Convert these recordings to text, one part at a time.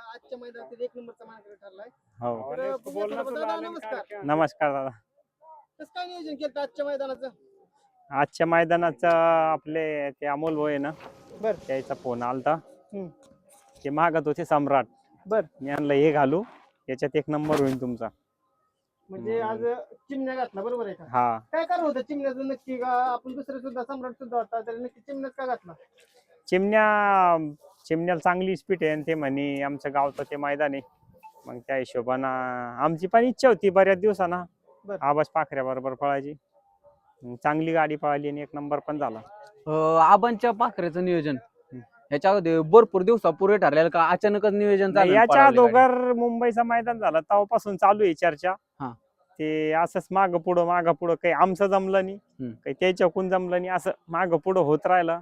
आजच्या मैदानातील एक नंबरचा मानकरी ठरलाय. हो. तर. दादा नमस्कार. नमस्कार दादा. कसं काय नियोजन केलं आजच्या मैदानाचं? आजच्या मैदानाचं आपले ते अमोल भाऊ आहे ना बर. त्याचा फोन आलता. हम्म. ते मागत होते सम्राट. बर. मी आणलं हे घालू याच्यात एक नंबर होईल तुमचा. म्हणजे आज चिमण्या घातला बरोबर आहे का? हा. काय कारण होतं चिमण्याचं? नक्की का आपण दुसरे सुद्धा सम्राट सुद्धा होता तरी नक्की चिमण्याच का घातला? चिमण्या चिमण्याला चांगली स्पीड आहे आणि ते म्हणे आमच्या गावचं ते मैदान आहे मग त्या हिशोबानं आमची पण इच्छा होती बऱ्याच दिवसानं बर. पाखऱ्या बरोबर पळायची मग चांगली गाडी पळाली आणि एक नंबर पण झाला अं, आबांच्या पाखरेचं नियोजन हम्म. ह्याच्यामध्ये भरपूर दिवसापूर्वी ठरलेलं का अचानकच नियोजन झालं आणि याच्या पळाली गाडी? अगोदर मुंबईचा मैदान झाला तेव्हापासून चालू आहे चर्चा हा. ते असंच माग पुढं माग पुढं काही आमचं जमलं नाही हम्म. काही त्याच्याकून जमलं नाही असं माग पुढं होत राहिलं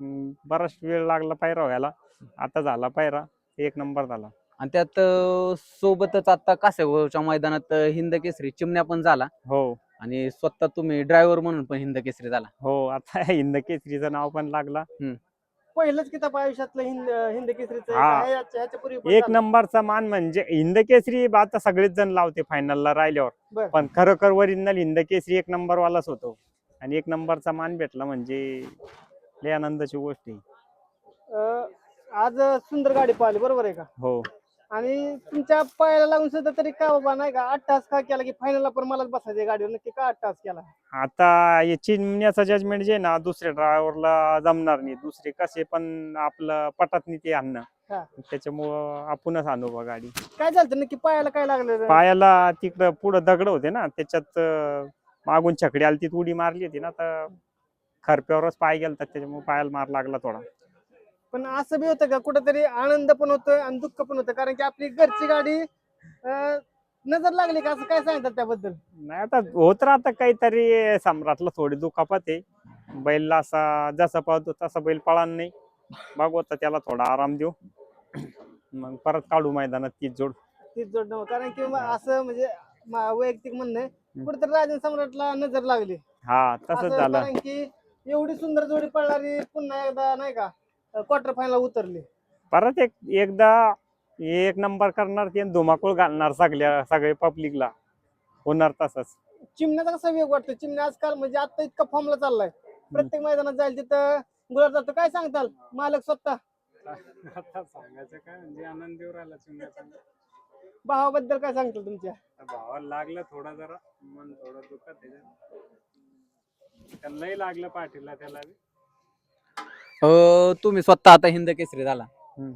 बराच वेळ लागला पायरा व्हायला. आता झाला पायरा एक नंबर झाला. आणि त्यात सोबतच आता कासेगावच्या मैदानात हिंद केसरी चिमण्या पण झाला. हो. आणि स्वतः तुम्ही ड्रायव्हर म्हणून पण हिंद केसरी झाला. हो आता हिंद केसरीचं नाव पण लागला. पहिलंच किताब आयुष्यातलं हिंद हिंद केसरीचं हा. एक? नंबरचा मान म्हणजे हिंद केसरी आता सगळेच जण लावते फायनलला. राहिल्यावर. पण खरोखर ओरिजिनल हिंद केसरी एक नंबर वालाच होतो. आणि एक नंबरचा मान भेटला म्हणजे लय आनंदाची गोष्ट आहे. अं, आज सुंदर गाडी पाहिली बरोबर आहे का? हो. आणि तुमच्या पायाला लागून सुद्धा तरी का बाबा नाही का आठ तास का केला की फायनलला पण मलाच बसायचं गाडीवर नक्की का आठ तास केला? आता हे चिमण्याचं जजमेंट जे आहे ना दुसऱ्या ड्रायव्हरला जमणार नाही. दुसरे कसे पण आपलं पटत नाही ते आणणं. हा. त्याच्यामुळं आपणच आणू बा गाडी. काय झालं नक्की पायाला काय लागलं पायाला तिकडं पुढं दगड होते ना त्याच्यात अं, मागून छकडी आली ती उडी मारली होती ना तर खरप्यावरच पाय गेलता त्याच्यामुळे पायाला मार लागला थोडा. पण असं बी होतं का? कुठेतरी आनंद पण होतं आणि दुःख पण होतं. कारण की आपली घरची गाडी अं, नजर लागली का? असं काय सांगतात त्याबद्दल? नाही आता होत राहतं काहीतरी सम्राटला थोडी दुखापत आहे. बैलला असा जसा पळतो तसा बैल पळान नाही. बघू आता त्याला थोडा आराम देऊ. मग परत काढू मैदानात तीच जोड. तीच जोड नव्ह. कारण की मग असं म्हणजे मा- वैयक्तिक म्हणणं आहे. कुठेतरी राजन सम्राटला नजर लागली. हा तसंच असं झालं. कारण की एवढी सुंदर जोडी पळणारी पुन्हा एकदा नाही का क्वार्टर फायनल उतरली. परत एक एकदा एक नंबर करणार ते धुमाकूळ घालणार सगळ्या सगळे पब्लिकला होणार तसंच. चिमण्याचा कसा वेग वाटतो चिमण्या आजकाल म्हणजे आता इतका फॉर्मला चाललाय. प्रत्येक मैदानात जाईल तिथं गुलाब जातो काय सांगताल? मालक स्वतः. आता सांगायचं काय म्हणजे आनंद देऊ राहिला चिमण्याचा. भावाबद्दल काय सांगताल तुमच्या? भावाला लागलं थोडा जरा मन थोडं दुखत त्याच्यात त्यालाही लागलं पाठीला त्याला बी. अं, तुम्ही स्वतः आता हिंद केसरी झाला हम्म.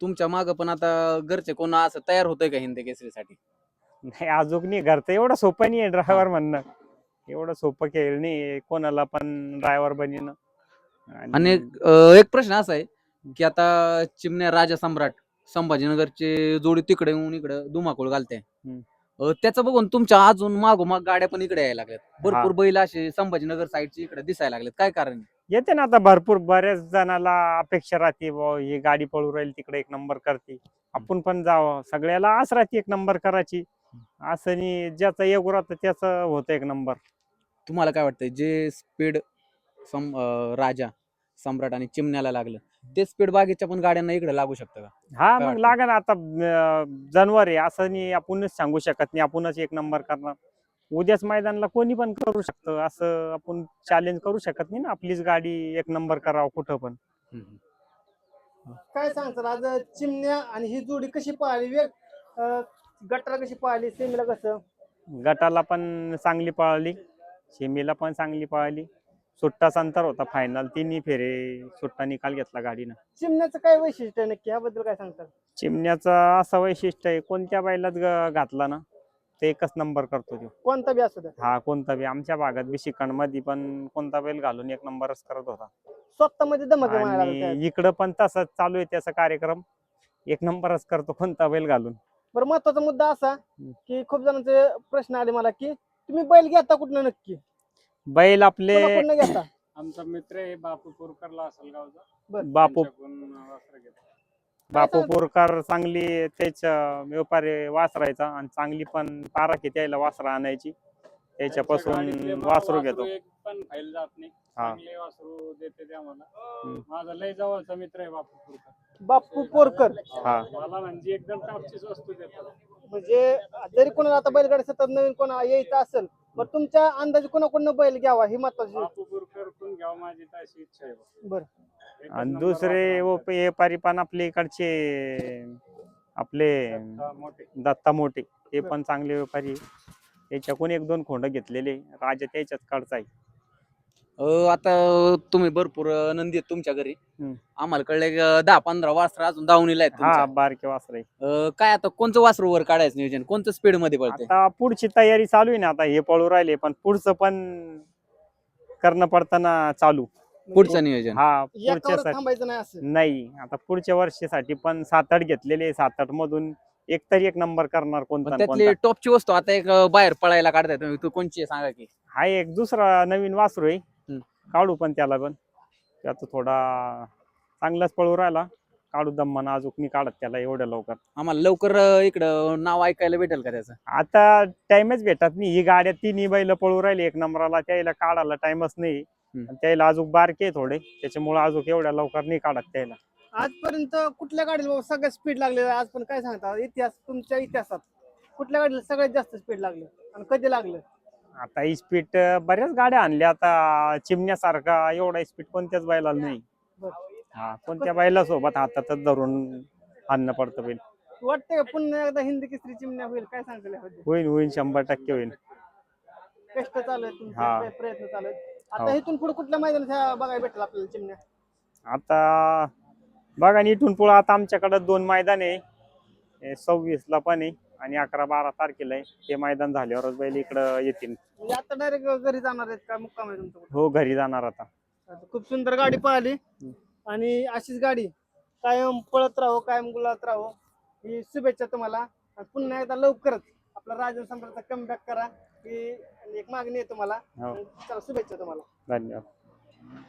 तुमच्या माग पण आता घरचे कोण असं तयार होतंय का हिंद केसरीसाठी नाही अजून नाही घरचं एवढं सोपं नाही आहे ड्रायव्हर म्हणणं एवढं सोपं खेळ नाही कोणाला पण ड्रायव्हर बनीन आणि अं, एक प्रश्न असा आहे की आता चिमण्या राजा सम्राट संभाजीनगरचे जोडी तिकडे येऊन इकडे धुमाकूळ घालते हम्म. त्याचं बघून तुमच्या अजून मागोमाग गाड्या पण इकडे यायला लागल्यात. भरपूर. बैल असे संभाजीनगर साईडचे इकडे दिसायला लागलेत. काय कारण आहे? येते ना आता भरपूर बऱ्याच जणाला अपेक्षा राहते बुवा ही गाडी पळू राहील तिकडे एक नंबर करते. आपण पण जावं. सगळ्याला आस राहते एक नंबर करायची. असं नाही ज्याचा एक राहतं त्याचं होतं एक नंबर तुम्हाला काय वाटतंय? जे स्पीड सम अं, राजा सम्राट आणि चिमण्याला लागलं ते स्पीड बागेच्या पण गाड्यांना इकडे लागू शकतं का? हा काय मग वाटतं? लागेल आता अं, जनवर आहे. असं नाही आपणच सांगू शकत नाही. आपणच एक नंबर करणार. उद्याच मैदानला कोणी पण करू शकतं. असं आपण चॅलेंज करू शकत नाही ना. आपलीच गाडी एक नंबर करावं कुठं पण. काय सांगताल आज चिमण्या आणि ही जोडी कशी पाहिली वेग अं, गटाला कशी पाहिली सेमीला कसं? गटाला पण चांगली पळाली. शेमीला पण चांगली पळाली. सुट्टाच अंतर होता फायनल तिन्ही फेरे सुट्टा निकाल घेतला गाडीनं. चिमण्याचं काय वैशिष्ट्य आहे नक्की? ह्याबद्दल काय सांगताल? चिमण्याचं असं वैशिष्ट्य आहे कोणत्या बैलात ग- घातला ना ते एकच नंबर करतो तो. कोणता बी असू द्या हा कोणता बी. आमच्या भागात बी शिकणमध्ये पण कोणता बैल घालून एक नंबरच करत होता. स्वतः मध्ये दमक आणि इकडं पण तसंच चालू आहे त्याचा कार्यक्रम. एक नंबरच करतो कोणता बैल घालून. बरं महत्त्वाचा मुद्दा असा की खूप जणांचे प्रश्न आले मला की तुम्ही बैल घेता कुठनं नक्की? बैल आपले घेता? आमचा मित्र आहे बापू पोरकरला असेल गावचा. बर. बापू. त्यांच्याकडून वस्त्र घेतो. बापू पोरकार चांगली त्याच व्यापारी वासरायचा आणि चांगली पण पारा त्याला वासरा आणायची. त्याच्यापासून गाडीतले वासरू घेतो. एक पण फाईल जात नाही. हा. चांगले वासरू देते ते आम्हाला हम्म. माझा लय जवळचा मित्र आहे बापू पुरकर. बाप्पू पोरकर. हा. मला म्हणजे एकदम टॉपचीच वस्तू देतात म्हणजे जरी कोणाला आता बैलगाडी सतत नवीन कोणा यायचं असेल तर तुमच्या अंदाजे कोणाकडनं बैल घ्यावा? ही महत्वाची बापू पुरकर कोण घ्यावं माझी तर अशी इच्छा आहे बा. बरं. एकच आणि नंबर दुसरे वासरू व- व्यापारी पण आपले इकडचे आपले मोठे. दत्ता मोठे. ते पण चांगले व्यापारी. आहे. त्याच्याकडून एक दोन खोंड घेतलेले. राजा त्याच्याच काढचा आहे अं, आता तुम्ही भरपूर नंदी आहेत तुमच्या घरी. हम्म. आम्हाला कळलं की, अं, दहा पंधरा वासर अजून दावणीला आहेत हा तुमच्या. बारके वासर आहे अं, काय आता कोणचं वासरू वर काढायचं नियोजन? कोणतं स्पीडमध्ये पळते आता पुढची तयारी चालू आहे ना आता हे पळू राहिले पण पुढचं पण करणं पडताना चालू. पुढचं नियोजन? हा एकावर पुढच्या थांबायचं नाही असं. नाही आता पुढच्या वर्षीसाठी पण सात आठ घेतलेले सात आठ मधून एक तरी एक नंबर करणार पण कोणता त्यातली कोणता. टॉपची वस्तू आता एक अं, बाहेर पळायला काढताय तुम्ही. तू कोणची आहे सांगा की. हा एक दुसरा नवीन वासरू आहे. काढू पण त्याला पण. त्यात थोडा चांगलाच पळू राहिला. काढू दम्माना अजून मी काढत त्याला एवढ्या लवकर. आम्हाला लवकर अं, इकडं नाव ऐकायला भेटेल का त्याचं? आता टाइमच भेटत नाही. ही गाड्या तिन्ही बैल पळू राहिली. एक नंबराला त्याला काढायला टाइमच नाही. हम्म. आणि त्याला अजून बारके आहे थोडे. त्याच्यामुळे अजून एवढ्या लवकर नाही काढत त्याला. आजपर्यंत कुठल्या गाडीला बाबा सगळ्यात स्पीड लागले आज पण काय सांगता? इतिहास तुमच्या इतिहासात कुठल्या गाडीला सगळ्यात जास्त स्पीड लागलं? आणि कधी लागलं? आता स्पीड बऱ्याच गाड्या आणल्या. आता चिमण्यासारखा एवढा स्पीड कोणत्याच बैलाला नाही. हा कोणत्या बैला सोबत हातातच धरून आणणं पडतं बैल. वाटतंय का पुन्हा एकदा हिंदी केसरी चिमण्या होईल? काय सांगता याबद्दल? होईल होईल शंभर टक्के होईल कष्ट चालू आहेत तुमचे हा. प्र- प्रयत्न चालू आहेत. आता हो. इथून पुढे कुठल्या मैदानात बघायला भेटेल आपल्याला चिमण्या? आता बघा आणि इथून पुढं आता आमच्याकडे दोन मैदान आहे. सव्वीस ला पण आहे. आणि अकरा बारा तारखेला आहे ते मैदान झाल्यावरच बैल इकडं येतील. म्हणजे आता डायरेक्ट घरी जाणार आहेत का मुक्काम आहे तुमचं हो घरी जाणार आता. आता खूप सुंदर गाडी पळाली आणि अशीच गाडी कायम पळत राहो कायम गुलात राहो. ही शुभेच्छा तुम्हाला. आणि पुन्हा एकदा लवकरच आपला राजन सम्राटचा कमबॅक करा. ही एक मागणी आहे तुम्हाला. हो. चला शुभेच्छा तुम्हाला. धन्यवाद.